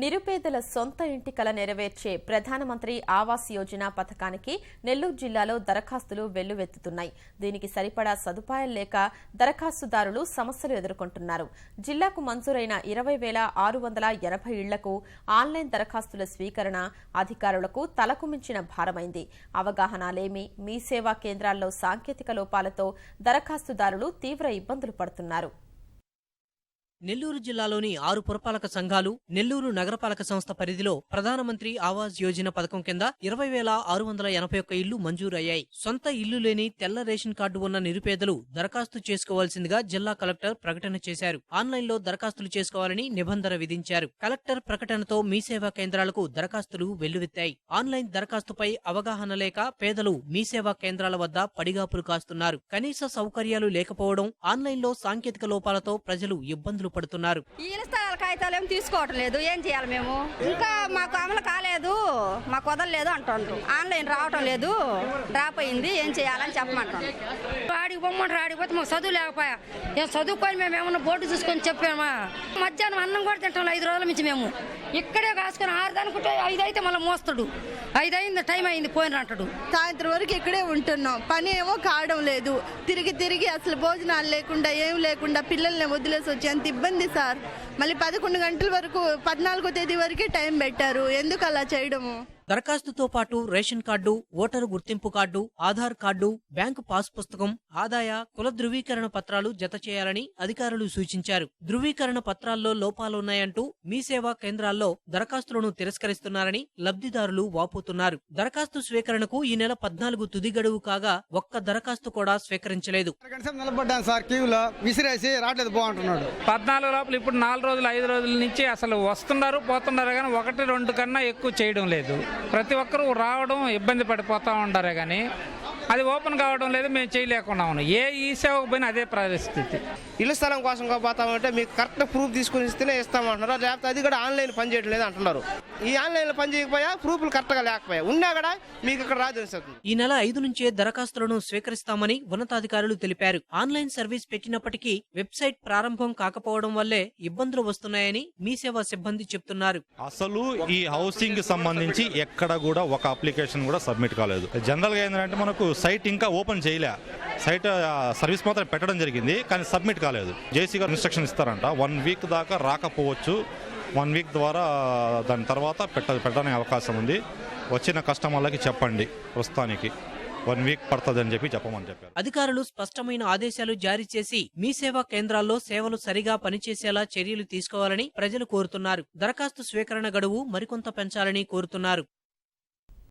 నిరుపేదల సొంత ఇంటి కల నెరవేర్చే ప్రధానమంత్రి ఆవాస్ యోజన పథకానికి నెల్లూరు జిల్లాలో దరఖాస్తులు వెల్లువెత్తుతున్నాయి. దీనికి సరిపడా సదుపాయాలు లేక దరఖాస్తుదారులు సమస్యలు ఎదుర్కొంటున్నారు. జిల్లాకు మంజూరైన ఇరవై వేల ఆరు వందల ఎనభై ఇళ్ళకు ఆన్లైన్ దరఖాస్తుల స్వీకరణ అధికారులకు తలకు మించిన భారమైంది. అవగాహన లేమి మీ సేవా కేంద్రాల్లో సాంకేతిక లోపాలతో దరఖాస్తుదారులు తీవ్ర ఇబ్బందులు పడుతున్నారు. నెల్లూరు జిల్లాలోని ఆరు పురపాలక సంఘాలు నెల్లూరు నగరపాలక సంస్థ పరిధిలో ప్రధానమంత్రి ఆవాస్ యోజన పథకం కింద ఇరవై వేల ఆరు వందల ఎనభై ఒక్క ఇళ్ళు మంజూరయ్యాయి. సొంత ఇల్లు లేని తెల్ల రేషన్ కార్డు ఉన్న నిరుపేదలు దరఖాస్తు చేసుకోవాల్సిందిగా జిల్లా కలెక్టర్ ప్రకటన చేశారు. ఆన్లైన్లో దరఖాస్తులు చేసుకోవాలని నిబంధన విధించారు. కలెక్టర్ ప్రకటనతో మీ సేవా కేంద్రాలకు దరఖాస్తులు వెల్లువెత్తాయి. ఆన్లైన్ దరఖాస్తుపై అవగాహన లేక పేదలు మీ సేవా కేంద్రాల వద్ద పడిగాపులు కాస్తున్నారు. కనీస సౌకర్యాలు లేకపోవడం ఆన్లైన్లో సాంకేతిక లోపాలతో ప్రజలు ఇబ్బందులు పడుతున్నారు. ఈ స్థలాల కాగితాలు ఏం తీసుకోవటం లేదు. ఏం చేయాలి మేము? ఇంకా మాకు అమలు కాలేదు. మాకు వదలలేదు అంటుండ్రు. ఆన్లైన్ రావటం లేదు. డ్రాప్ అయింది ఏం చేయాలని చెప్పమంటారు. ఆడికి పొమ్మంటారు ఆడికి పోతే మాకు చదువు లేకపోయా. ఏం చదువుకొని మేము ఏమన్నా బోర్డు చూసుకొని చెప్పామా? మధ్యాహ్నం అన్నం కూడా తింటాం ఐదు రోజుల నుంచి మేము. ఇక్కడే కాసుకొని ఆరు అనుకుంటే ఐదు అయితే మళ్ళీ మోస్తాడు. ఐదు అయింది టైం అయింది పోయిన అంటాడు. సాయంత్రం వరకు ఇక్కడే ఉంటున్నాం. పని ఏమో కావడం లేదు. తిరిగి తిరిగి అసలు భోజనాలు లేకుండా ఏం లేకుండా పిల్లల్ని వదిలేసి వచ్చి అంత ఇబ్బంది సార్. మళ్ళీ పదకొండు గంటల వరకు పద్నాలుగో తేదీ వరకే టైం పెట్టారు. ఎందుకు అలా చేయడము? దరఖాస్తుతో పాటు రేషన్ కార్డు ఓటరు గుర్తింపు card Aadhaar card bank pass పుస్తకం ఆదాయ కుల ధృవీకరణ పత్రాలు జత చేయాలని అధికారులు సూచించారు. ధృవీకరణ పత్రాల్లో లోపాలున్నాయంటూ మీ సేవా కేంద్రాల్లో దరఖాస్తులను తిరస్కరిస్తున్నారని లబ్ధిదారులు వాపోతున్నారు. దరఖాస్తు స్వీకరణకు ఈ నెల పద్నాలుగు తుది గడువు కాగా ఒక్క దరఖాస్తు కూడా స్వీకరించలేదు. నిలబడ్డాను సార్ క్యూలో విసిరేసి రావట్లేదు బాగుంటున్నాడు పద్నాలుగు లోపల ఇప్పుడు నాలుగు రోజులు ఐదు రోజుల నుంచి అసలు వస్తున్నారు పోతున్నారు కానీ ఒకటి రెండు కన్నా ఎక్కువ చేయడం లేదు. ప్రతి ఒక్కరూ రావడం ఇబ్బంది పడిపోతూ ఉంటారే కానీ అది ఓపెన్ కావడం లేదు మేము చేయలేకున్నాము ఏ ఈ సేవకు పోయినా అదే పరిస్థితి. ఇల్లు స్థలం కోసం పోతామంటే మీకు కరెక్ట్ ప్రూఫ్ తీసుకుని ఇస్తేనే ఇస్తామంటున్నారు. లేకపోతే అది కూడా ఆన్లైన్ పని చేయడం లేదు అంటున్నారు. ఈ ఆన్లైన్లో పని చేయకపోయా ప్రూఫ్లు కరెక్ట్గా లేకపోయా? ఉన్నా కూడా మీకు ఇక్కడ రాదు ఈ నెల ఐదు నుంచే దరఖాస్తులను స్వీకరిస్తామని ఉన్నతాధికారులు తెలిపారు. ఆన్లైన్ సర్వీస్ పెట్టినప్పటికీ వెబ్సైట్ ప్రారంభం కాకపోవడం వల్లే ఇబ్బందులు వస్తున్నాయని మీ సేవా సిబ్బంది చెప్తున్నారు. అసలు ఈ హౌసింగ్కి సంబంధించి ఎక్కడ కూడా ఒక అప్లికేషన్ కూడా సబ్మిట్ కాలేదు. జనరల్గా ఏంటంటే మనకు సైట్ ఇంకా ఓపెన్ చేయలే. సైట్ సర్వీస్ మాత్రం పెట్టడం జరిగింది కానీ సబ్మిట్ కాలేదు. జేసీ గారు ఇన్స్ట్రక్షన్ ఇస్తారంట. వన్ వీక్ దాకా రాకపోవచ్చు. వన్ వీక్ ద్వారా దాని తర్వాత పెట్ట పెట్టడానికి అవకాశం ఉంది. వచ్చిన కస్టమర్లకి చెప్పండి ప్రస్తుతానికి. వన్ వీక్ పడుతుంది అని చెప్పి చెప్పమని చెప్పారు. అధికారులు స్పష్టమైన ఆదేశాలు జారీ చేసి మీ సేవా కేంద్రాల్లో సేవలు సరిగా పనిచేసేలా చర్యలు తీసుకోవాలని ప్రజలు కోరుతున్నారు. దరఖాస్తు స్వీకరణ గడువు మరికొంత పెంచాలని కోరుతున్నారు.